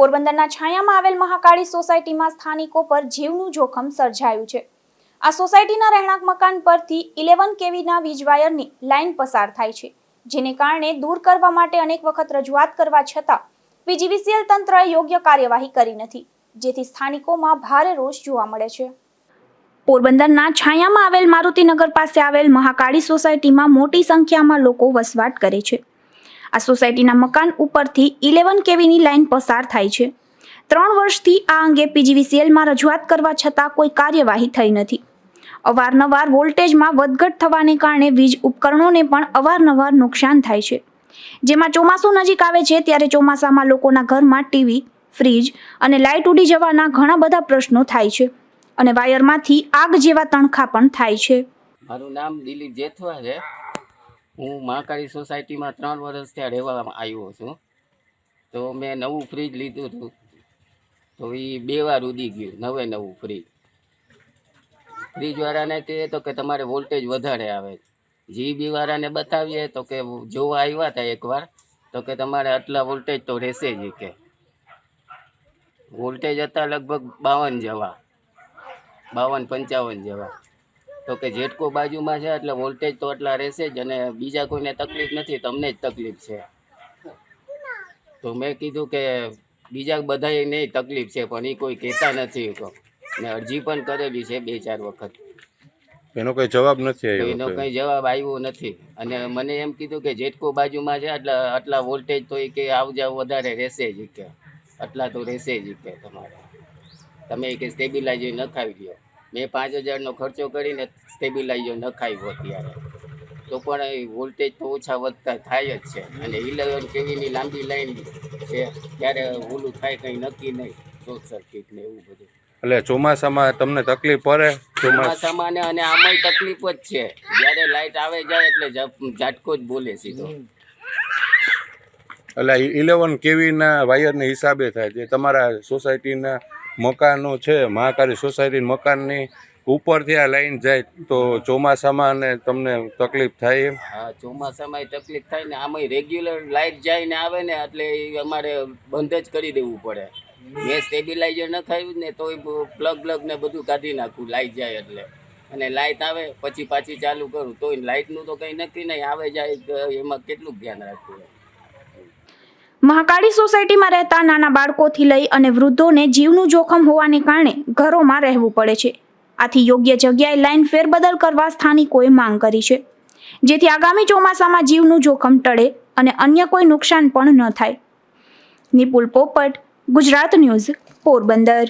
પોરબંદરના છાયામાં આવેલ મહાકાળી સોસાયટીમાં સ્થાનિકો પર જીવનું જોખમ સર્જાયું છે. આ સોસાયટીના રહેણાંક મકાન પરથી ઇલેવન કેવીના વીજવાયરની લાઇન પસાર થાય છે, જેને કારણે દૂર કરવા માટે અનેક વખત રજૂઆત કરવા છતાં પીજીવીસીએલ તંત્રએ યોગ્ય કાર્યવાહી કરી નથી, જેથી સ્થાનિકોમાં ભારે રોષ જોવા મળે છે. પોરબંદરના છાયામાં આવેલ મારુતિનગર પાસે આવેલ મહાકાળી સોસાયટીમાં મોટી સંખ્યામાં લોકો વસવાટ કરે છે. આ સોસાયટીના મકાન ઉપરથી ઇલેવન કેવીની લાઇન પસાર થાય છે. ત્રણ વર્ષથી આ અંગે પીજીવીસીએલમાં રજૂઆત કરવા છતાં કોઈ કાર્યવાહી થઈ નથી. અવારનવાર વોલ્ટેજમાં વધઘટ થવાને કારણે વીજ ઉપકરણોને પણ અવારનવાર નુકસાન થાય છે. જેમાં ચોમાસું નજીક આવે છે ત્યારે ચોમાસામાં લોકોના ઘરમાં ટીવી, ફ્રીજ અને લાઇટ ઉડી જવાના ઘણા બધા પ્રશ્નો થાય છે અને વાયરમાંથી આગ જેવા તણખા પણ થાય છે. મારું નામ દિલીપ જેથવા છે. હું મહાકાળી સોસાયટીમાં ત્રણ વર્ષ ત્યાં રહેવામાં આવ્યો છું. તો મેં નવું ફ્રીજ લીધું હતું. તો એ બે વાર ઉડી ગયું, નવે નવું ફ્રીજ ફ્રીજવાળાને કહે તો કે તમારે વોલ્ટેજ વધારે આવે. જી બીવાળાને બતાવીએ તો કે જોવા આવ્યા હતા એકવાર, તો કે તમારે આટલા વોલ્ટેજ તો રહેશે જ કે. વોલ્ટેજ હતા લગભગ બાવન જેવા, બાવન પંચાવન જેવા. તો કે જેટકો બાજુમાં છે એટલે વોલ્ટેજ તો એટલા રહેશે જ અને બીજા કોઈને તકલીફ નથી તમને જ તકલીફ છે. તો મેં કીધું કે બીજા બધાએ નહીં તકલીફ છે પણ એ કોઈ કહેતા નથી મેં અરજી પણ કરેલી છે બે ચાર વખત. એનો કોઈ જવાબ નથી આવ્યો એનો કઈ? જવાબ આવ્યો નથી. અને મને એમ કીધું કે જેટકો બાજુમાં છે એટલે આટલા વોલ્ટેજ તો એ કે આવજા વધારે રહેશે જ કે. આટલા તો રહેશે જ કે તમારે. તમે કે સ્ટેબિલાઇઝર નખાવી લ્યો. મેં પાંચ હજારનો ખર્ચો કરીને સ્ટેબિલાઇઝર નખાવ્યો ત્યારે તો પણ એ વોલ્ટેજ તો ઓછા વધતા થાય જ છે. અને ઇલેવન કેવીની લાંબી લાઈન છે. ત્યારે ઓલું થાય કંઈ નક્કી નહીં. શોર્ટ સર્કિટ ને એવું બધું. એટલે ચોમાસામાં તમને તકલીફ પડે? ચોમાસામાં ને અને આમાંય તકલીફ જ છે. જ્યારે લાઇટ આવે જાય એટલે ઝાટકો જ બોલે સીધો. એટલે ઇલેવન કેવીના વાયરના હિસાબે થાય. જે તમારા સોસાયટીના મકાનો છે, મહાકાળી સોસાયટી મકાનની ઉપરથી આ લાઈન જાય તો ચોમાસામાં ને તમને તકલીફ થાય હા, ચોમાસામાં તકલીફ થાય ને આમાંય રેગ્યુલર લાઇટ જાય ને આવે ને એટલે અમારે બંધ જ કરી દેવું પડે. મેં સ્ટેબિલાઇઝર નખાવ્યું ને તોય પ્લગ પ્લગ ને બધું કાઢી નાખું લાઇટ જાય એટલે. અને લાઇટ આવે, પછી પાછી ચાલુ કરું. તોય લાઇટનું તો કંઈ નક્કી નહીં, આવે જાય એમાં કેટલું ધ્યાન રાખવું મહાકાળી સોસાયટીમાં રહેતા નાના બાળકોથી લઈ અને વૃદ્ધોને જીવનું જોખમ હોવાને કારણે ઘરોમાં રહેવું પડે છે. આથી યોગ્ય જગ્યાએ લાઈન ફેરબદલ કરવા સ્થાનિકોએ માંગ કરી છે. જેથી આગામી ચોમાસામાં જીવનું જોખમ ટળે અને અન્ય કોઈ નુકસાન પણ ન થાય. નિપુલ પોપટ, ગુજરાત ન્યૂઝ, પોરબંદર.